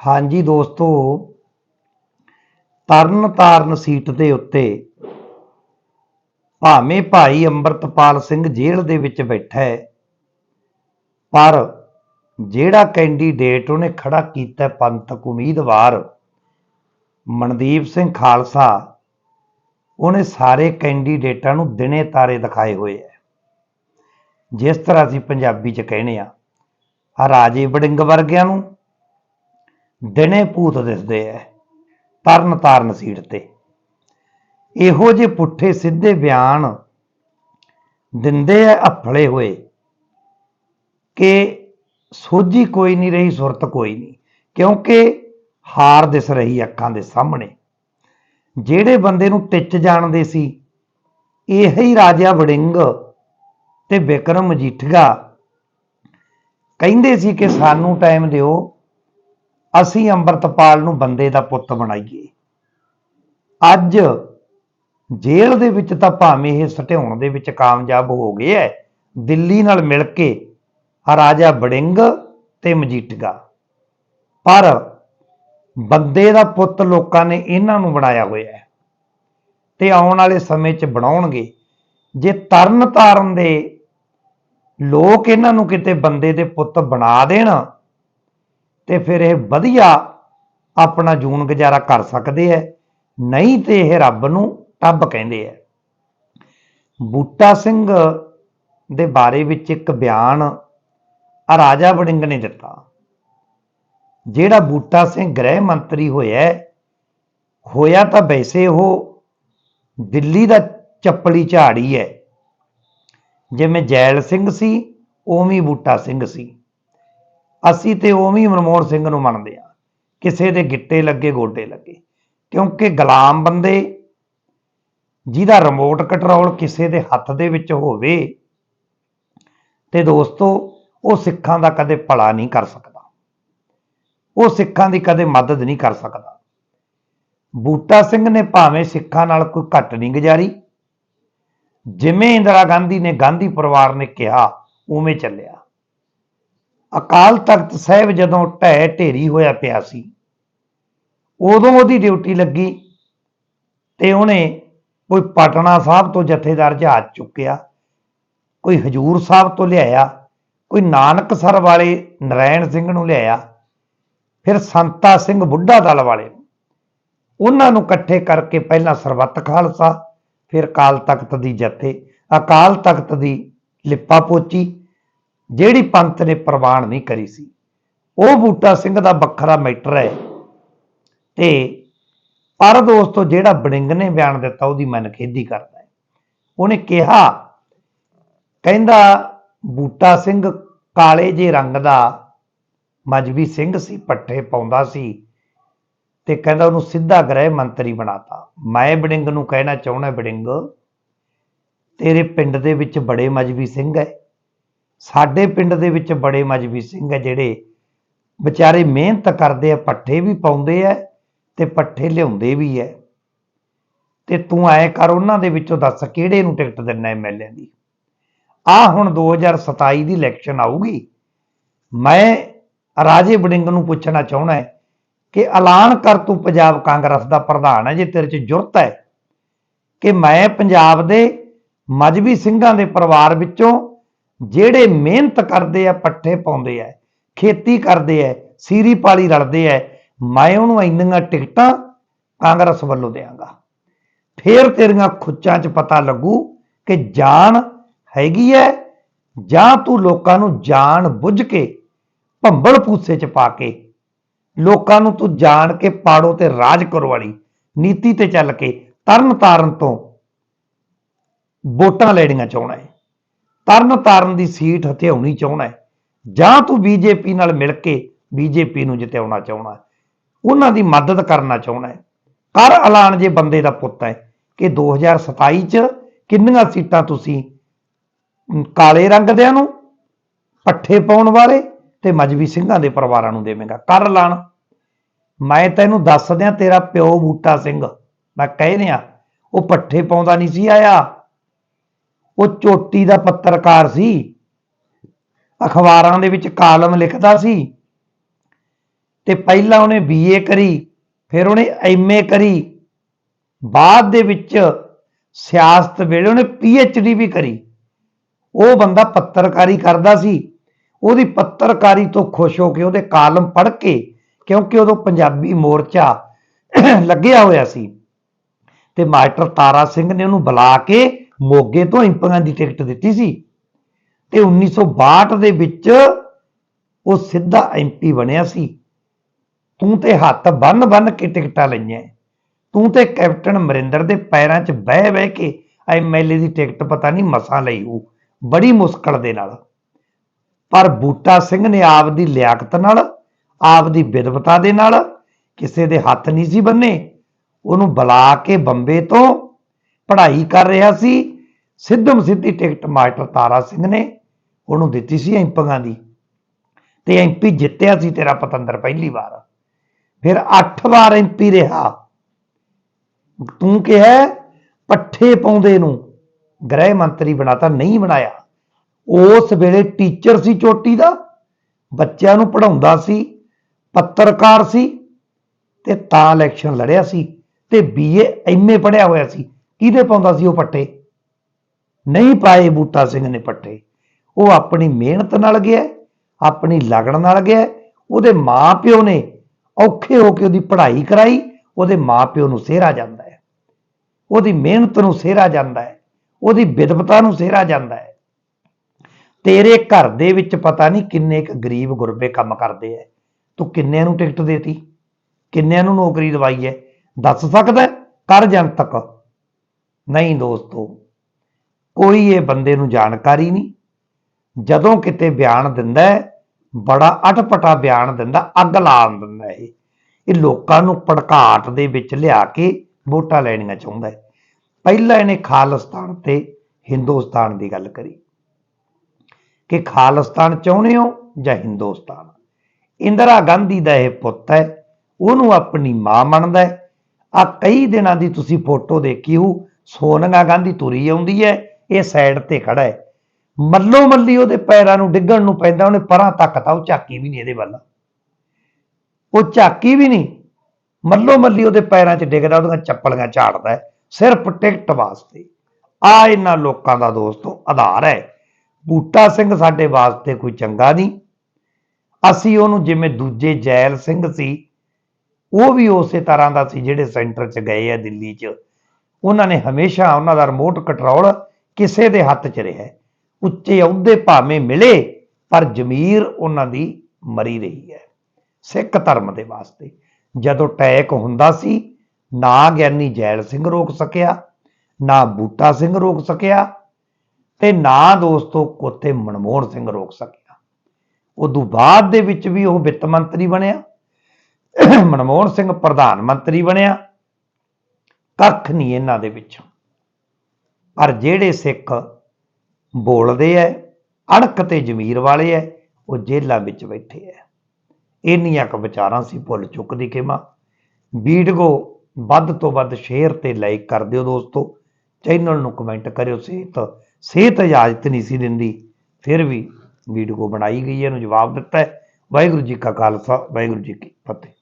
ਹਾਂਜੀ ਦੋਸਤੋ, ਤਰਨ ਤਾਰਨ ਸੀਟ ਦੇ ਉੱਤੇ ਭਾਵੇਂ ਭਾਈ ਅੰਮ੍ਰਿਤਪਾਲ ਸਿੰਘ ਜੇਲ੍ਹ ਦੇ ਵਿੱਚ ਬੈਠਾ ਹੈ, ਪਰ ਜਿਹੜਾ ਕੈਂਡੀਡੇਟ ਉਹਨੇ ਖੜਾ ਕੀਤਾ ਪੰਥਕ ਉਮੀਦਵਾਰ ਮਨਦੀਪ ਸਿੰਘ ਖਾਲਸਾ, ਉਹਨੇ ਸਾਰੇ ਕੈਂਡੀਡੇਟਾਂ ਨੂੰ ਦਿਨੇ ਤਾਰੇ ਦਿਖਾਏ ਹੋਏ ਹੈ। ਜਿਸ ਤਰ੍ਹਾਂ ਅਸੀਂ ਪੰਜਾਬੀ ਚ ਕਹਿੰਦੇ ਆ ਆ ਰਾਜੇ ਵੜਿੰਗ ਵਰਗਿਆਂ ਨੂੰ ਦਿਨੇ ਭੂਤ ਦਿਸਦੇ ਐ, ਤਰਨ ਤਾਰਨ ਸੀਟ ਤੇ। ਇਹੋ ਜਿਹੇ ਪੁੱਠੇ ਸਿੱਧੇ ਬਿਆਨ ਦਿੰਦੇ ਐ, ਅਫਲੇ ਹੋਏ, ਕਿ ਸੋਝੀ ਕੋਈ ਨਹੀਂ ਰਹੀ, ਸੁਰਤ ਕੋਈ ਨਹੀਂ, ਕਿਉਂਕਿ ਹਾਰ ਦਿਸ ਰਹੀ ਅੱਖਾਂ ਦੇ ਸਾਹਮਣੇ। ਜਿਹੜੇ ਬੰਦੇ ਨੂੰ ਟਿੱਚ ਜਾਣਦੇ ਸੀ, ਇਹੀ ਰਾਜਾ ਵੜਿੰਗ ਤੇ ਵਿਕਰਮ ਮਜੀਠੀਆ। ਕਹਿੰਦੇ ਸੀ ਕਿ ਸਾਨੂੰ ਟਾਈਮ ਦਿਓ ਅਸੀਂ ਅੰਮ੍ਰਿਤਪਾਲ ਨੂੰ ਬੰਦੇ ਦਾ ਪੁੱਤ ਬਣਾਈਏ। ਅੱਜ ਜੇਲ੍ਹ ਦੇ ਵਿੱਚ ਤਾਂ ਭਾਵੇਂ ਇਹ ਸਟਿਆਉਣ ਦੇ ਵਿੱਚ ਕਾਮਯਾਬ ਹੋ ਗਏ ਐ, ਦਿੱਲੀ ਨਾਲ ਮਿਲ ਕੇ ਰਾਜਾ ਬੜਿੰਗ ਤੇ ਮਜੀਠੀਆ। ਪਰ ਬੰਦੇ ਦਾ ਪੁੱਤ ਲੋਕਾਂ ਨੇ ਇਹਨਾਂ ਨੂੰ ਬਣਾਇਆ ਹੋਇਆ ਹੈ ਤੇ ਆਉਣ ਵਾਲੇ ਸਮੇਂ 'ਚ ਬਣਾਉਣਗੇ। ਜੇ ਤਰਨ ਤਾਰਨ ਦੇ ਲੋਕ ਇਹਨਾਂ ਨੂੰ ਕਿਤੇ ਬੰਦੇ ਦੇ ਪੁੱਤ ਬਣਾ ਦੇਣ ਤੇ ਫਿਰ ਇਹ ਵਧੀਆ ਆਪਣਾ ਜੂਨ ਗੁਜ਼ਾਰਾ ਕਰ ਸਕਦੇ ਐ। ਨਹੀਂ ਤੇ ਇਹ ਰੱਬ ਨੂੰ ਟੱਬ ਕਹਿੰਦੇ ਐ। ਬੂਟਾ ਸਿੰਘ ਦੇ ਬਾਰੇ ਵਿੱਚ ਇੱਕ ਬਿਆਨ ਰਾਜਾ ਵੜਿੰਗ ਨੇ ਦਿੱਤਾ। ਜਿਹੜਾ ਬੂਟਾ ਸਿੰਘ ਗ੍ਰਹਿ ਮੰਤਰੀ ਹੋਇਆ ਹੋਇਆ ਤਾਂ ਵੈਸੇ ਉਹ ਦਿੱਲੀ ਦਾ ਚੱਪਲੀ ਝਾੜੀ ਹੈ ਜਿਵੇਂ ਜੈਲ ਸਿੰਘ ਸੀ, ਉਵੇਂ ਬੂਟਾ ਸਿੰਘ ਸੀ। ਅਸੀਂ ਤੇ ਉਵੇਂ ਮਨਮੋਹਨ ਸਿੰਘ ਨੂੰ ਮੰਨਦੇ ਆ ਕਿਸੇ ਦੇ ਗਿੱਟੇ ਲੱਗੇ, ਗੋਡੇ ਲੱਗੇ। ਕਿਉਂਕਿ ਗੁਲਾਮ ਬੰਦੇ, ਜਿਹਦਾ ਰਿਮੋਟ ਕੰਟਰੋਲ ਕਿਸੇ ਦੇ ਹੱਥ ਦੇ ਵਿੱਚ ਹੋਵੇ, ਤੇ ਦੋਸਤੋ, ਉਹ ਸਿੱਖਾਂ ਦਾ ਕਦੇ ਭਲਾ ਨਹੀਂ ਕਰ ਸਕਦਾ। ਉਹ ਸਿੱਖਾਂ ਦੀ ਕਦੇ ਮਦਦ ਨਹੀਂ ਕਰ ਸਕਦਾ। ਬੂਟਾ ਸਿੰਘ ਨੇ ਭਾਵੇਂ ਸਿੱਖਾਂ ਨਾਲ ਕੋਈ ਘੱਟ ਨਹੀਂ ਗੁਜ਼ਾਰੀ। ਜਿਵੇਂ ਇੰਦਰਾ ਗਾਂਧੀ ਨੇ ਗਾਂਧੀ ਪਰਿਵਾਰ ਨੇ ਕਿਹਾ, ਉਵੇਂ ਚੱਲਿਆ। ਅਕਾਲ ਤਖਤ ਸਾਹਿਬ ਜਦੋਂ ਢਹਿ ਢੇਰੀ ਹੋਇਆ ਪਿਆ ਸੀ, ਉਦੋਂ ਉਹਦੀ ਡਿਊਟੀ ਲੱਗੀ ਤੇ ਉਹਨੇ ਕੋਈ ਪਟਨਾ ਸਾਹਿਬ ਤੋਂ ਜਥੇਦਾਰ ਜਹਾਜ਼ ਚੁੱਕਿਆ, ਕੋਈ ਹਜੂਰ ਸਾਹਿਬ ਤੋਂ ਲਿਆਇਆ, ਕੋਈ ਨਾਨਕਸਰ ਵਾਲੇ ਨਰੈਣ ਸਿੰਘ ਨੂੰ ਲਿਆਇਆ, ਫਿਰ ਸੰਤਾ ਸਿੰਘ ਬੁੱਢਾ ਦਲ ਵਾਲੇ ਨੂੰ। ਉਹਨਾਂ ਨੂੰ ਇਕੱਠੇ ਕਰਕੇ ਪਹਿਲਾਂ ਸਰਬੱਤ ਖਾਲਸਾ, ਫਿਰ ਅਕਾਲ ਤਖਤ ਦੀ ਜਥੇ, ਅਕਾਲ ਤਖਤ ਦੀ ਲਿਪਾ ਪੋਚੀ ਜਿਹੜੀ ਪੰਥ ਨੇ ਪ੍ਰਵਾਨ ਨਹੀਂ ਕਰੀ ਸੀ, ਉਹ ਬੂਟਾ ਸਿੰਘ ਦਾ ਵੱਖਰਾ ਮੈਟਰ ਹੈ। ਤੇ ਪਰ ਦੋਸਤੋ ਜਿਹੜਾ ਬੜਿੰਗ ਨੇ ਬਿਆਨ ਦਿੱਤਾ, ਉਹਦੀ ਮੈਂ ਖੇਦੀ ਕਰਦਾ ਉਹਨੇ ਕਿਹਾ, ਕਹਿੰਦਾ, ਬੂਟਾ ਸਿੰਘ ਕਾਲੇ ਜੇ ਰੰਗ ਦਾ, ਮਜਬੀ ਸਿੰਘ ਸੀ, ਪੱਠੇ ਪਾਉਂਦਾ ਸੀ ਤੇ ਕਹਿੰਦਾ ਉਹਨੂੰ ਸਿੱਧਾ ਗ੍ਰਹਿ ਮੰਤਰੀ ਬਣਾਤਾ। ਮੈਂ ਬੜਿੰਗ ਨੂੰ ਕਹਿਣਾ ਚਾਹੁੰਦਾ, ਬੜਿੰਗ, ਤੇਰੇ ਪਿੰਡ ਦੇ ਵਿੱਚ ਬੜੇ ਮਜਬੀ ਸਿੰਘ ਹੈ। ਸਾਡੇ ਪਿੰਡ ਦੇ ਵਿੱਚ ਬੜੇ ਮਜਬੀ ਸਿੰਘ ਹੈ ਜਿਹੜੇ ਵਿਚਾਰੇ ਮਿਹਨਤ ਕਰਦੇ ਆ, ਪੱਠੇ ਵੀ ਪਾਉਂਦੇ ਆ ਤੇ ਪੱਠੇ ਲਿਆਉਂਦੇ ਵੀ ਐ ਤੇ ਤੂੰ ਐ ਕਰ, ਉਹਨਾਂ ਦੇ ਵਿੱਚੋਂ ਦੱਸ ਕਿਹੜੇ ਨੂੰ ਟਿਕਟ ਦਿੰਨਾ ਐਮਐਲਏ ਦੀ? ਆ ਹੁਣ 2027 ਦੀ ਇਲੈਕਸ਼ਨ ਆਊਗੀ। ਮੈਂ ਰਾਜੇ ਵੜਿੰਗ ਨੂੰ ਪੁੱਛਣਾ ਚਾਹੁੰਦਾ ਕਿ ਐਲਾਨ ਕਰ ਤੂੰ ਪੰਜਾਬ ਕਾਂਗਰਸ ਦਾ ਪ੍ਰਧਾਨ ਹੈ ਜੇ ਤੇਰੇ 'ਚ ਜੁਰਤ ਹੈ ਕਿ ਮੈਂ ਪੰਜਾਬ ਦੇ ਮਜਬੀ ਸਿੰਘਾਂ ਦੇ ਪਰਿਵਾਰ ਵਿੱਚੋਂ ਜਿਹੜੇ ਮਿਹਨਤ ਕਰਦੇ ਆ, ਪੱਠੇ ਪਾਉਂਦੇ ਆ, ਖੇਤੀ ਕਰਦੇ ਆ, ਸੀਰੀ ਪਾਲੀ ਰਲਦੇ ਆ, ਮੈਂ ਉਹਨੂੰ ਇੰਨੀਆਂ ਟਿਕਟਾਂ ਕਾਂਗਰਸ ਵੱਲੋਂ ਦੇਵਾਂਗਾ ਫੇਰ ਤੇਰੀਆਂ ਖੁੱਚਾਂ 'ਚ ਪਤਾ ਲੱਗੂ ਕਿ ਜਾਨ ਹੈਗੀ ਐ, ਜਾਂ ਤੂੰ ਲੋਕਾਂ ਨੂੰ ਜਾਣ ਬੁੱਝ ਕੇ ਭੰਬਲ ਪੂਸੇ 'ਚ ਪਾ ਕੇ, ਲੋਕਾਂ ਨੂੰ ਤੂੰ ਜਾਣ ਕੇ ਪਾੜੋ ਤੇ ਰਾਜ ਕਰੋ ਵਾਲੀ ਨੀਤੀ ਤੇ ਚੱਲ ਕੇ ਤਰਨ ਤਾਰਨ ਤੋਂ ਵੋਟਾਂ ਲੈਣੀਆਂ ਚਾਹੁੰਦਾ ਹੈ ਤਰਨ ਤਾਰਨ ਦੀ ਸੀਟ ਹਥਿਆਉਣੀ ਚਾਹੁੰਦਾ ਹੈ। ਜਾਂ ਤੂੰ ਬੀਜੇਪੀ ਨਾਲ ਮਿਲ ਕੇ ਬੀਜੇਪੀ ਨੂੰ ਜਿਤਾਉਣਾ ਚਾਹੁੰਦਾ ਹੈ। ਉਹਨਾਂ ਦੀ ਮਦਦ ਕਰਨਾ ਚਾਹੁੰਦਾ ਹੈ। ਕਰ ਐਲਾਨ ਜੇ ਬੰਦੇ ਦਾ ਪੁੱਤ ਹੈ ਕਿ 2027 ਚ ਕਿੰਨੀਆਂ ਸੀਟਾਂ ਤੁਸੀਂ ਕਾਲੇ ਰੰਗ ਦਿਆਂ ਨੂੰ, ਪੱਠੇ ਪਾਉਣ ਵਾਲੇ ਤੇ ਮਜਬੀ ਸਿੰਘਾਂ ਦੇ ਪਰਿਵਾਰਾਂ ਨੂੰ ਦੇਵੇਂਗਾ। ਕਰ ਐਲਾਨ। ਮੈਂ ਤੈਨੂੰ ਦੱਸ ਦਿਆਂ ਤੇਰਾ ਪਿਓ ਬੂਟਾ ਸਿੰਘ। ਮੈਂ ਕਹਿ ਰਿਹਾ, ਉਹ ਪੱਠੇ ਪਾਉਂਦਾ ਨਹੀਂ ਸੀ ਆਇਆ। ਉਹ ਚੋਟੀ ਦਾ ਪੱਤਰਕਾਰ ਸੀ। ਅਖਬਾਰਾਂ ਦੇ ਵਿੱਚ ਕਾਲਮ ਲਿਖਦਾ ਸੀ। ਤੇ ਪਹਿਲਾਂ ਉਹਨੇ ਬੀਏ ਕਰੀ, ਫਿਰ ਉਹਨੇ ਐਮਏ ਕਰੀ। ਬਾਅਦ ਦੇ ਵਿੱਚ ਸਿਆਸਤ ਵੇਲੇ ਉਹਨੇ ਪੀਐਚਡੀ ਵੀ ਕਰੀ। ਉਹ ਬੰਦਾ ਪੱਤਰਕਾਰੀ ਕਰਦਾ ਸੀ। ਉਹਦੀ ਪੱਤਰਕਾਰੀ ਤੋਂ ਖੁਸ਼ ਹੋ ਕੇ ਉਹਦੇ ਕਾਲਮ ਪੜ੍ਹ ਕੇ, ਕਿਉਂਕਿ ਉਦੋਂ ਪੰਜਾਬੀ ਮੋਰਚਾ ਲੱਗਿਆ ਹੋਇਆ ਸੀ। ਤੇ ਮਾਸਟਰ ਤਾਰਾ ਸਿੰਘ ਨੇ ਉਹਨੂੰ ਬੁਲਾ ਕੇ ਮੋਗੇ ਤੋਂ ਇੰਪੀਆਂ ਦੀ ਟਿਕਟ ਦਿੱਤੀ ਸੀ ਤੇ 1962 ਦੇ ਵਿੱਚ ਉਹ ਸਿੱਧਾ ਐਮਪੀ ਬਣਿਆ ਸੀ। ਤੂੰ ਤੇ ਹੱਥ ਬੰਨ ਬੰਨ ਕੇ ਟਿਕਟਾਂ ਲਈਆਂ। ਤੂੰ ਤੇ ਕੈਪਟਨ ਅਮਰਿੰਦਰ ਦੇ ਪੈਰਾਂ 'ਚ ਬਹਿ ਬਹਿ ਕੇ ਐਮਐਲਏ ਦੀ ਟਿਕਟ ਪਤਾ ਨਹੀਂ ਮਸਾਂ ਲਈ ਉਹ ਬੜੀ ਮੁਸ਼ਕਲ ਦੇ ਨਾਲ। ਪਰ ਬੂਟਾ ਸਿੰਘ ਨੇ ਆਪ ਦੀ ਲਿਆਕਤ ਨਾਲ ਆਪ ਦੀ ਵਿਦਵਤਾ ਦੇ ਨਾਲ ਕਿਸੇ ਦੇ ਹੱਥ ਨਹੀਂ ਸੀ ਬੰਨੇ। ਉਹਨੂੰ ਬੁਲਾ ਕੇ ਬੰਬੇ ਤੋਂ ਪੜ੍ਹਾਈ ਕਰ ਰਿਹਾ ਸੀ। ਸਿੱਧਮ ਸਿੱਧੀ ਟਿਕਟ ਮਾਸਟਰ ਤਾਰਾ ਸਿੰਘ ਨੇ ਉਹਨੂੰ ਦਿੱਤੀ ਸੀ ਐਮਪੀਆਂ ਦੀ। ਤੇ ਐਮਪੀ ਜਿੱਤਿਆ ਸੀ ਤੇਰਾ ਪਤੰਦਰ ਪਹਿਲੀ ਵਾਰ। ਫਿਰ 8 ਵਾਰ ਐਮਪੀ ਰਿਹਾ। ਤੂੰ ਕਿਹਾ ਪੱਠੇ ਪਾਉਂਦੇ ਨੂੰ ਗ੍ਰਹਿ ਮੰਤਰੀ ਬਣਾਤਾ ਨਹੀਂ ਬਣਾਇਆ। ਉਸ ਵੇਲੇ ਟੀਚਰ ਸੀ ਚੋਟੀ ਦਾ, ਬੱਚਿਆਂ ਨੂੰ ਪੜਾਉਂਦਾ ਸੀ, ਪੱਤਰਕਾਰ ਸੀ ਤੇ ਤਾਂ ਇਲੈਕਸ਼ਨ ਲੜਿਆ ਸੀ ਤੇ ਬੀਏ ਐਮਏ ਪੜਿਆ ਹੋਇਆ ਸੀ। ਕਿਹਦੇ ਪਾਉਂਦਾ ਸੀ ਉਹ ਪੱਟੇ ਨਹੀਂ ਪਾਏ ਬੂਟਾ ਸਿੰਘ ਨੇ ਪੱਟੇ। ਉਹ ਆਪਣੀ ਮਿਹਨਤ ਨਾਲ ਗਿਆ, ਆਪਣੀ ਲਗਨ ਨਾਲ ਗਿਆ, ਉਹਦੇ ਮਾਪਿਓ ਨੇ ਔਖੇ ਹੋ ਕੇ ਉਹਦੀ ਪੜ੍ਹਾਈ ਕਰਾਈ, ਉਹਦੇ ਮਾਪਿਓ ਨੂੰ ਸਿਹਰਾ ਜਾਂਦਾ ਹੈ। ਉਹਦੀ ਮਿਹਨਤ ਨੂੰ ਸਿਹਰਾ ਜਾਂਦਾ ਹੈ, ਉਹਦੀ ਵਿਦਵਤਾ ਨੂੰ ਸਿਹਰਾ ਜਾਂਦਾ ਹੈ। ਤੇਰੇ ਘਰ ਦੇ ਵਿੱਚ ਪਤਾ ਨਹੀਂ ਕਿੰਨੇ ਕੁ ਗਰੀਬ ਗੁਰਬੇ ਕੰਮ ਕਰਦੇ ਐ। ਤੂੰ ਕਿੰਨਿਆਂ ਨੂੰ ਟਿਕਟ ਦੇਤੀ? ਕਿੰਨਿਆਂ ਨੂੰ ਨੌਕਰੀ ਦਵਾਈ ਐ? ਦੱਸ ਸਕਦਾ ਕਰ ਜਨ ਤੱਕ ਨਹੀਂ ਦੋਸਤੋ ਕੋਈ ਇਹ ਬੰਦੇ ਨੂੰ ਜਾਣਕਾਰੀ ਨਹੀਂ। ਜਦੋਂ ਕਿਤੇ ਬਿਆਨ ਦਿੰਦਾ ਬੜਾ ਅਟਪਟਾ ਬਿਆਨ ਦਿੰਦਾ, ਅੱਗ ਲਾਉਣ ਦਿੰਦਾ ਇਹ ਇਹ ਲੋਕਾਂ ਨੂੰ ਭੜਕਾਟ ਦੇ ਵਿੱਚ ਲਿਆ ਕੇ ਵੋਟਾਂ ਲੈਣੀਆਂ ਚਾਹੁੰਦਾ ਹੈ। ਪਹਿਲਾਂ ਇਹਨੇ ਖਾਲਿਸਤਾਨ ਤੇ ਹਿੰਦੁਸਤਾਨ ਦੀ ਗੱਲ ਕਰੀ। ਕਿ ਖਾਲਿਸਤਾਨ ਚਾਹੁੰਦੇ ਹੋ ਜਾਂ ਹਿੰਦੁਸਤਾਨ? ਇੰਦਰਾ ਗਾਂਧੀ ਦਾ ਇਹ ਪੁੱਤ ਹੈ, ਉਹਨੂੰ ਆਪਣੀ ਮਾਂ ਮੰਨਦਾ ਹੈ। ਆ ਕਈ ਦਿਨਾਂ ਦੀ ਤੁਸੀਂ ਫੋਟੋ ਦੇਖੀ ਹੋ ਸੋਨੀਆ ਗਾਂਧੀ ਤੁਰੀ ਆਉਂਦੀ ਹੈ ਇਹ ਸਾਈਡ ਤੇ ਖੜਾ ਹੈ। ਮੱਲੋ ਮੱਲੀ ਉਹਦੇ ਪੈਰਾਂ ਨੂੰ ਡਿੱਗਣ ਨੂੰ ਪੈਂਦਾ, ਉਹਨੇ ਪਰਾਂ ਤੱਕ ਤਾਂ ਉਹ ਝਾਕੀ ਵੀ ਨਹੀਂ ਇਹਦੇ ਵੱਲ। ਉਹ ਝਾਕੀ ਵੀ ਨਹੀਂ, ਮੱਲੋ ਮੱਲੀ ਉਹਦੇ ਪੈਰਾਂ 'ਚ ਡਿੱਗਦਾ, ਉਹਦੀਆਂ ਚੱਪਲੀਆਂ ਝਾੜਦਾ ਹੈ, ਸਿਰਫ ਟਿਕਟ ਵਾਸਤੇ। ਆ ਇਹਨਾਂ ਲੋਕਾਂ ਦਾ ਦੋਸਤੋ ਆਧਾਰ ਹੈ। ਬੂਟਾ ਸਿੰਘ ਸਾਡੇ ਵਾਸਤੇ ਕੋਈ ਚੰਗਾ ਨਹੀਂ। ਅਸੀਂ ਉਹਨੂੰ ਜਿਵੇਂ ਦੂਜੇ ਜੈਲ ਸਿੰਘ ਸੀ, ਉਹ ਵੀ ਉਸੇ ਤਰ੍ਹਾਂ ਦਾ ਸੀ ਜਿਹੜੇ ਸੈਂਟਰ 'ਚ ਗਏ ਆ ਦਿੱਲੀ 'ਚ। ਉਹਨਾਂ ਨੇ ਹਮੇਸ਼ਾ ਉਹਨਾਂ ਦਾ ਰਿਮੋਟ ਕੰਟਰੋਲ ਕਿਸੇ ਦੇ ਹੱਥ 'ਚ ਰਿਹਾ ਉੱਚੇ ਅਹੁਦੇ ਭਾਵੇਂ ਮਿਲੇ, ਪਰ ਜ਼ਮੀਰ ਉਹਨਾਂ ਦੀ ਮਰੀ ਰਹੀ ਹੈ। ਸਿੱਖ ਧਰਮ ਦੇ ਵਾਸਤੇ ਜਦੋਂ ਟੈਕ ਹੁੰਦਾ ਸੀ, ਨਾ ਗਿਆਨੀ ਜੈਲ ਸਿੰਘ ਰੋਕ ਸਕਿਆ, ਨਾ ਬੂਟਾ ਸਿੰਘ ਰੋਕ ਸਕਿਆ ਤੇ ਨਾ ਦੋਸਤੋ ਕੋਤੇ ਮਨਮੋਹਨ ਸਿੰਘ ਰੋਕ ਸਕਿਆ। ਉਦੋਂ ਬਾਅਦ ਦੇ ਵਿੱਚ ਵੀ ਉਹ ਵਿੱਤ ਮੰਤਰੀ ਬਣਿਆ, ਮਨਮੋਹਨ ਸਿੰਘ ਪ੍ਰਧਾਨ ਮੰਤਰੀ ਬਣਿਆ। ਕੱਖ ਨਹੀਂ ਇਹਨਾਂ ਦੇ ਵਿੱਚ। ਪਰ ਜਿਹੜੇ ਸਿੱਖ ਬੋਲਦੇ ਐ ਅਣਖ ਤੇ ਜ਼ਮੀਰ ਵਾਲੇ ਐ, ਉਹ ਜੇਲ੍ਹਾਂ ਵਿੱਚ ਬੈਠੇ ਐ। ਇੰਨੀਆਂ ਕੁ ਵਿਚਾਰਾਂ ਸੀ ਭੁੱਲ ਚੁੱਕਦੀ ਕਿਮਾ ਵੀਡੀਓ ਵੱਧ ਤੋਂ ਵੱਧ ਸ਼ੇਅਰ ਤੇ ਲਾਈਕ ਕਰ ਦਿਓ ਦੋਸਤੋ। ਚੈਨਲ ਨੂੰ ਕਮੈਂਟ ਕਰਿਓ, ਸਿਹਤ ਸਿਹਤ ਇਜਾਜ਼ਤ ਨਹੀਂ ਸੀ ਦਿੰਦੀ। ਫਿਰ ਵੀ ਵੀਡੀਓ ਬਣਾਈ ਗਈ ਹੈ ਇਹਨੂੰ ਜਵਾਬ ਦਿੱਤਾ ਹੈ ਵਾਹਿਗੁਰੂ ਜੀ ਕਾ ਖਾਲਸਾ, ਵਾਹਿਗੁਰੂ ਜੀ ਕੀ ਫਤਿਹ।